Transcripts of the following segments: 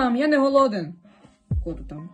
мам, я не голоден. Тут там?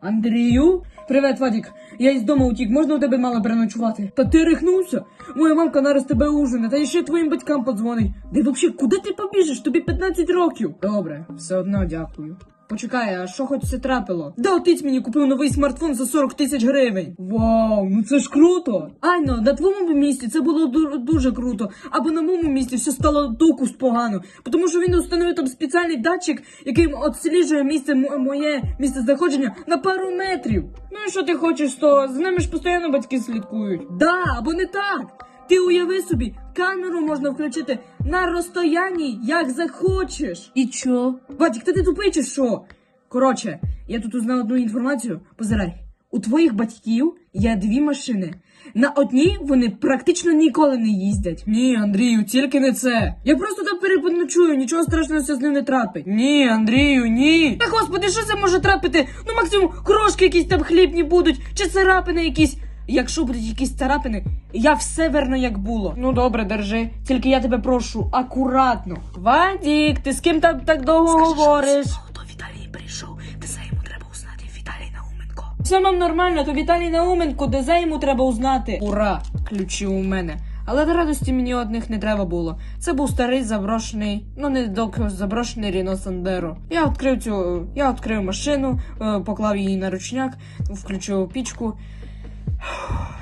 Андрію? Привет, Вадік. Я із дому утік, можна у тебе мало переночувати? Та ти рехнувся? Моя мамка нараз тебе ужине, та ще твоїм батькам подзвонить. Де взагалі, куди ти побіжиш? Тобі 15 років. Добре, все одно дякую. Почекай, а що хоч це трапило? Да, отець мені купив новий смартфон за 40 тисяч гривень. Вау, ну це ж круто. Айно, на твоєму місці це було ду- дуже круто. Або на моєму місці все стало докус погано. Тому що він установив там спеціальний датчик, який відсліджує місце моє місце знаходження на пару метрів. Ну і що ти хочеш з того? З ними ж постійно батьки слідкують. Да, або не так. Ти уяви собі, камеру можна включити на розстоянні, як захочеш. І чо? Вадік, та ти тупий чи що? Коротше, я тут узнав одну інформацію. Позирай. У твоїх батьків є дві машини. На одній вони практично ніколи не їздять. Ні, Андрію, тільки не це. Я просто там перепоночую, нічого страшного з ним не трапить. Ні, Андрію, ні. Та господи, що це може трапити? Ну максимум крошки якісь там хлібні будуть, чи царапини якісь. Якщо будуть якісь царапини, я все верну як було. Ну добре, держи. Тільки я тебе прошу, акуратно. Вадік, ти з ким там так довго говориш? Хто Віталій прийшов? За йому треба узнати Віталій Науменко. Все мам нормально, то Віталій Науменко, де за йому треба узнати. Ура! Ключі у мене. Але до радості мені одних не треба було. Це був старий заброшений, ну не доки заброшений Ріно Сандеро. Я відкрив цю, я відкрив машину, е, поклав її на ручняк, включив пічку.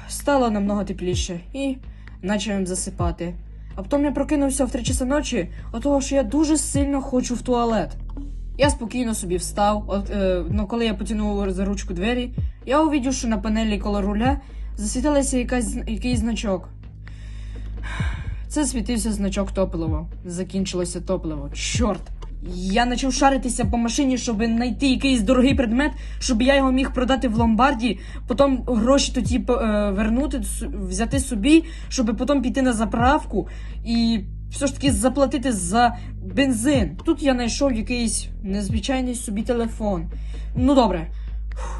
Стало намного тепліше і почав засипати. А потім я прокинувся в 3 часа ночі, от того, що я дуже сильно хочу в туалет. Я спокійно собі встав. От, е, ну, коли я потягнув за ручку двері, я увидів, що на панелі коло руля засвітилася якась, якийсь значок. Це світився значок топливо. Закінчилося топливо. Чорт! Я почав шаритися по машині, щоб знайти якийсь дорогий предмет, щоб я його міг продати в ломбарді, потім гроші тоді е, вернути, взяти собі, щоб потім піти на заправку і все ж таки заплатити за бензин. Тут я знайшов якийсь незвичайний собі телефон. Ну добре.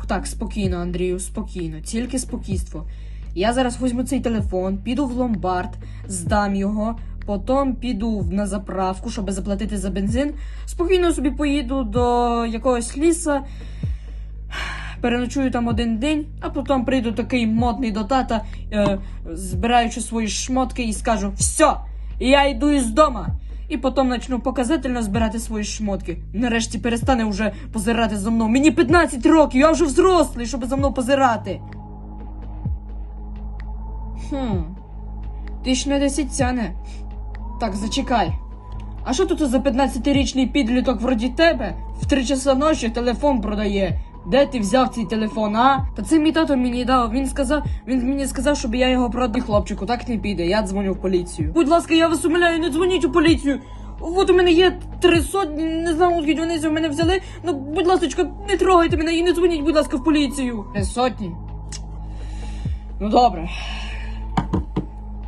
Так, спокійно, Андрію, спокійно, тільки спокійство. Я зараз візьму цей телефон, піду в ломбард, здам його, потім піду на заправку, щоб заплатити за бензин. Спокійно собі поїду до якогось ліса, переночую там один день, а потім прийду такий модний до тата, е, збираючи свої шмотки, і скажу: все, я йду із дома. І потім почну показательно збирати свої шмотки. Нарешті перестане вже позирати за мною. Мені 15 років, я вже взрослий, щоб за мною позирати. Хм. Ти ж не десять тяне. Так, зачекай. А що тут за 15-річний підліток вроді тебе в 3 часа ночі телефон продає? Де ти взяв цей телефон, а? Та це мій тато мені дав. Він сказав, він мені сказав, щоб я його продав хлопчику. Так не піде. Я дзвоню в поліцію. Будь ласка, я вас умоляю, не дзвоніть у поліцію. От у мене є три сотні, не знаю, звідки вони мене взяли. Ну, будь ласка, не трогайте мене і не дзвоніть, будь ласка, в поліцію. Три сотні? Ну добре.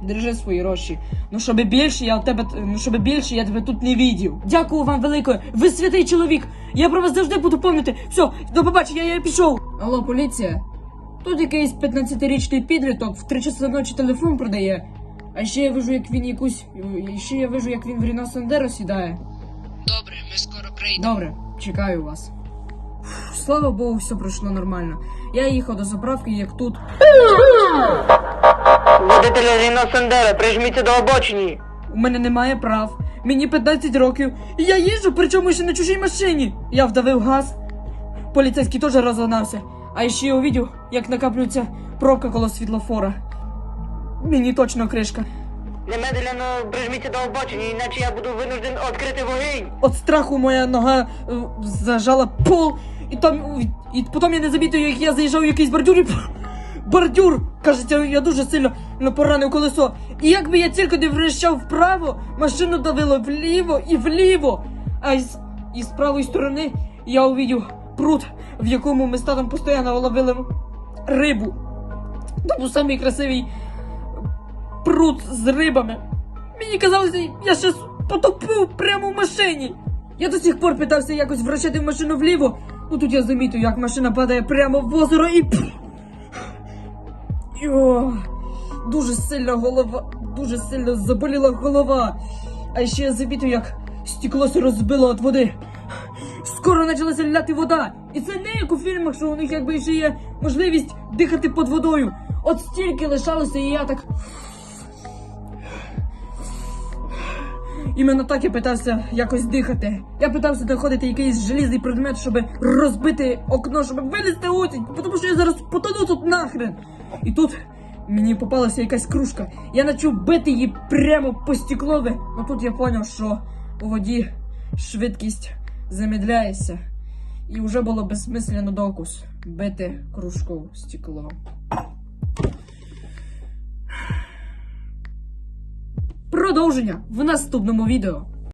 Держи свої гроші. Ну, щоб більше я у тебе, ну щоб більше я тебе тут не відів. Дякую вам велике. Ви святий чоловік. Я про вас завжди буду пам'ятати. Все, до побачення, я пішов. Алло, поліція. Тут якийсь 15-річний підліток в 3 часа ночі телефон продає. А ще я вижу, як він якусь. і Ще я вижу, як він в Ріно Сандеро сідає. Добре, ми скоро прийдемо. Добре, чекаю вас. Фух, Слава Богу, все пройшло нормально. Я їхав до заправки, як тут. Водителя Ріно Сандера, прижміться до обочині. У мене немає прав. Мені 15 років. І я їжджу, причому ще на чужій машині. Я вдавив газ. Поліцейський теж розгнався. А ще я увидів, як накаплюється пробка коло світлофора. Мені точно кришка. Немедленно прижміться до обочині, іначе я буду винужден відкрити вогонь. От страху моя нога е, зажала пол, і там. І потім я не замітив, як я заїжджав в якийсь бордюр і. Бордюр! Кажеться, я дуже сильно ну, поранив колесо. І якби я тільки не врищав вправо, машину давило вліво і вліво. А із, із правої сторони я увидів пруд, в якому ми з татом постійно ловили рибу. Був самий красивий пруд з рибами. Мені казалося, я щас потопив прямо в машині. Я до сих пор питався якось вращати машину вліво. Ну тут я замітив, як машина падає прямо в озеро і. Йо, дуже сильно голова, дуже сильно заболіла голова. А ще я замітив, як стеклося розбило від води. Скоро почалася ляти вода. І це не як у фільмах, що у них якби ще є можливість дихати під водою. От стільки лишалося, і я так. Іменно так я питався якось дихати. Я питався знаходити якийсь желізний предмет, щоб розбити окно, щоб вилізти утінь, тому що я зараз потону тут нахрен. І тут мені попалася якась кружка. Я почав бити її прямо по стеклові, але тут я зрозумів, що у воді швидкість замедляється. І вже було безсмислено докус бити кружку в стекло. Продовження в наступному відео.